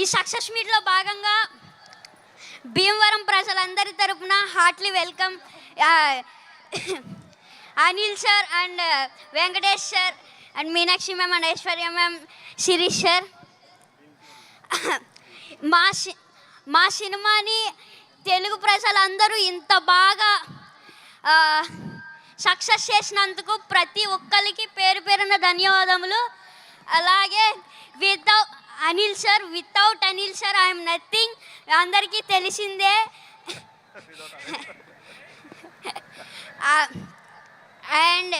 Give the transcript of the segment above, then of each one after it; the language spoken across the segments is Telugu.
ఈ సక్సెస్ మీట్లో భాగంగా భీమవరం ప్రజలందరి తరపున heartly welcome Anil sir and Venkatesh sir and Meenakshi ma'am and Aishwarya ma'am Shirish sir. మా సి మా సినిమాని తెలుగు ప్రజలందరూ ఇంత బాగా సక్సెస్ చేసినందుకు ప్రతి ఒక్కరికి పేరు పేరున ధన్యవాదములు. అలాగే without Anil sir without Anil sir I'm nothing అందరికీ తెలిసిందే. And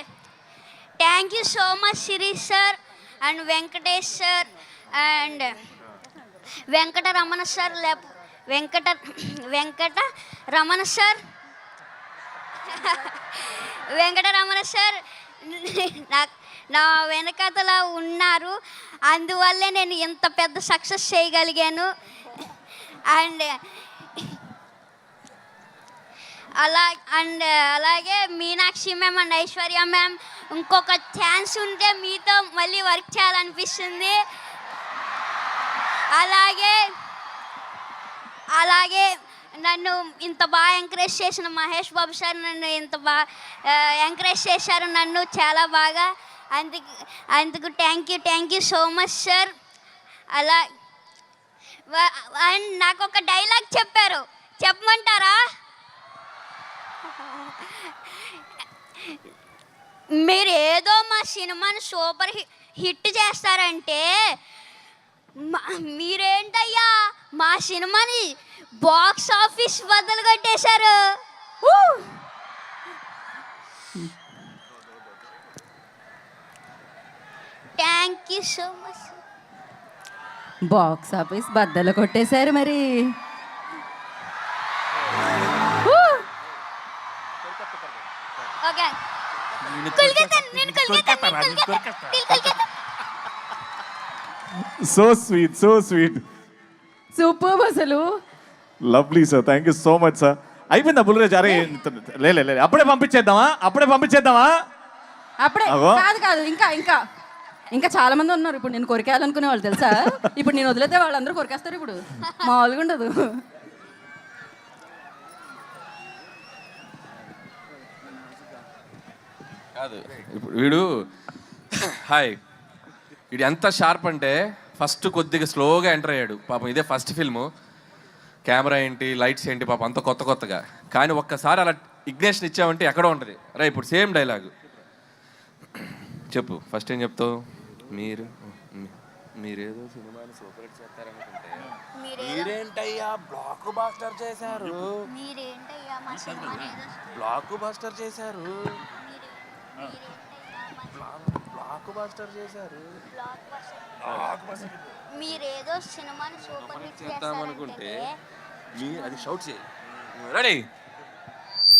thank you so much Shirish sir and Venkatesh sir and Venkata Ramana sir లేక వెంకట వెంకట రమణ సార్ వెంకట రమణ సార్ నాకు నా వెనకతల ఉన్నారు. అందువల్లే నేను ఇంత పెద్ద సక్సెస్ చేయగలిగాను. అండ్ అలా అండ్ అలాగే Meenakshi ma'am and Aishwarya ma'am ఇంకొక ఛాన్స్ ఉంటే మీతో మళ్ళీ వర్క్ చేయాలనిపిస్తుంది. అలాగే అలాగే నన్ను ఇంత బాగా ఎంకరేజ్ చేసిన మహేష్ బాబు సార్ నన్ను ఇంత బాగా ఎంకరేజ్ చేశారు నన్ను చాలా బాగా. అందుకు అందుకు thank you thank you so much sir అలా అండ్ నాకు ఒక డైలాగ్ చెప్పారు. చెప్పమంటారా? మీరు ఏదో మా సినిమాని సూపర్ హిట్ చేస్తారంటే మీరేంటయ్యా మా సినిమాని బాక్స్ ఆఫీస్ వదలు కట్టేశారు. Thank you so much box office బద్దలు కొట్టేశారు మరి. Okay so sweet so sweet super అసలు. Lovely sir thank you so much sir అయిపోయిందా బుల్రాజ్ అరే లే లే, లే అప్పుడే పంపించేద్దామా? అప్పుడే పంపించేద్దామా? అప్పుడే. కాదు కాదు ఇంకా ఇంకా. ఇంకా చాలా మంది ఉన్నారు. ఇప్పుడు నేను కొరికేయాలనుకునే వాళ్ళు తెలుసా? ఇప్పుడు నేను వదిలేతే వాళ్ళందరూ కొరికేస్తారు ఇప్పుడు. మామూలుగా ఉండదు. కాదు. ఇప్పుడు వీడు హాయ్. వీడు ఎంత షార్ప్ అంటే ఫస్ట్ కొద్దిగా స్లోగా ఎంటర్ అయ్యాడు. పాపం ఇదే ఫస్ట్ ఫిల్ము. కెమెరా ఏంటి లైట్స్ ఏంటి పాపం అంత కొత్త కొత్తగా. కానీ ఒక్కసారి అలా ఇగ్నేషన్ ఇచ్చామంటే ఎక్కడో ఉంటుంది. రే ఇప్పుడు సేమ్ డైలాగు. చెప్పు ఫస్ట్ ఏం చెప్తావు? మీరు మీరేదో సినిమాని సూపర్ హిట్ చేస్తారనుకుంటే మీరేంటయ్యా బ్లాక్ బాస్టర్ చేశారు? మీరేంటయ్యా మా సినిమాని ఏదో బ్లాక్ బాస్టర్ చేశారు? బ్లాక్ బాస్టర్ చేశారు? బ్లాక్ బస్టర్ మీరేదో సినిమాని సూపర్ హిట్ చేస్తారనుకుంటే మీ అది షౌట్ చేయి. రెడీ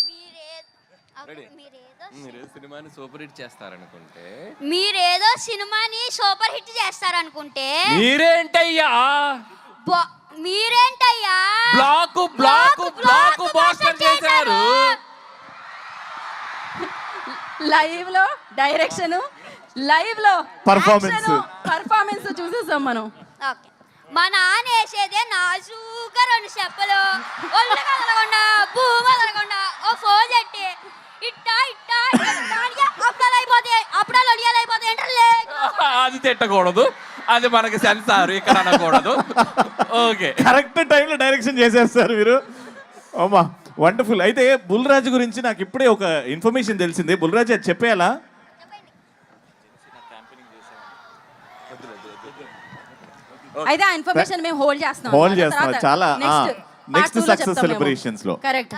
మీరే Ready? మీరేదో మీరు సినిమాని సూపర్ హిట్ చేస్తారనుకుంటే. మీరేదో సినిమాని సూపర్ హిట్ చేస్తారనుకుంటే. మీరేంటయ్యా? బా- మీరేంటయ్యా? బ్లాక్ బ్లాక్ బ్లాక్ బాస్టర్ చేశారు. లైవ్లో డైరెక్షన్ లైవ్లో Performance. పర్ఫార్మెన్స్ చూసేసాం మనం. ఓకే. మా నాన్న వేసేదే నాజూగా రెండు చెప్పలు. ఒళ్ళు అది తిట్టకూడదు అది మనకి సెన్సార్ ఇక్కడ అనకూడదు. ఓకే. కరెక్ట్ టైంలో డైరెక్షన్ చేసేస్తారు మీరు. అమ్మా వండర్ఫుల్. అయితే బుల్రాజ్ గురించి నాకు ఇప్పుడే ఒక ఇన్ఫర్మేషన్ తెలిసింది. బుల్రాజ్ అది చెప్పేయాలా? అయితే ఆ ఇన్ఫర్మేషన్ మేము హోల్డ్ చేస్తున్నాం. హోల్డ్ చేస్తున్నారు చాలా నెక్స్ట్ సక్సెస్ సెలబ్రేషన్ సెలబ్రేషన్స్లో కరెక్ట్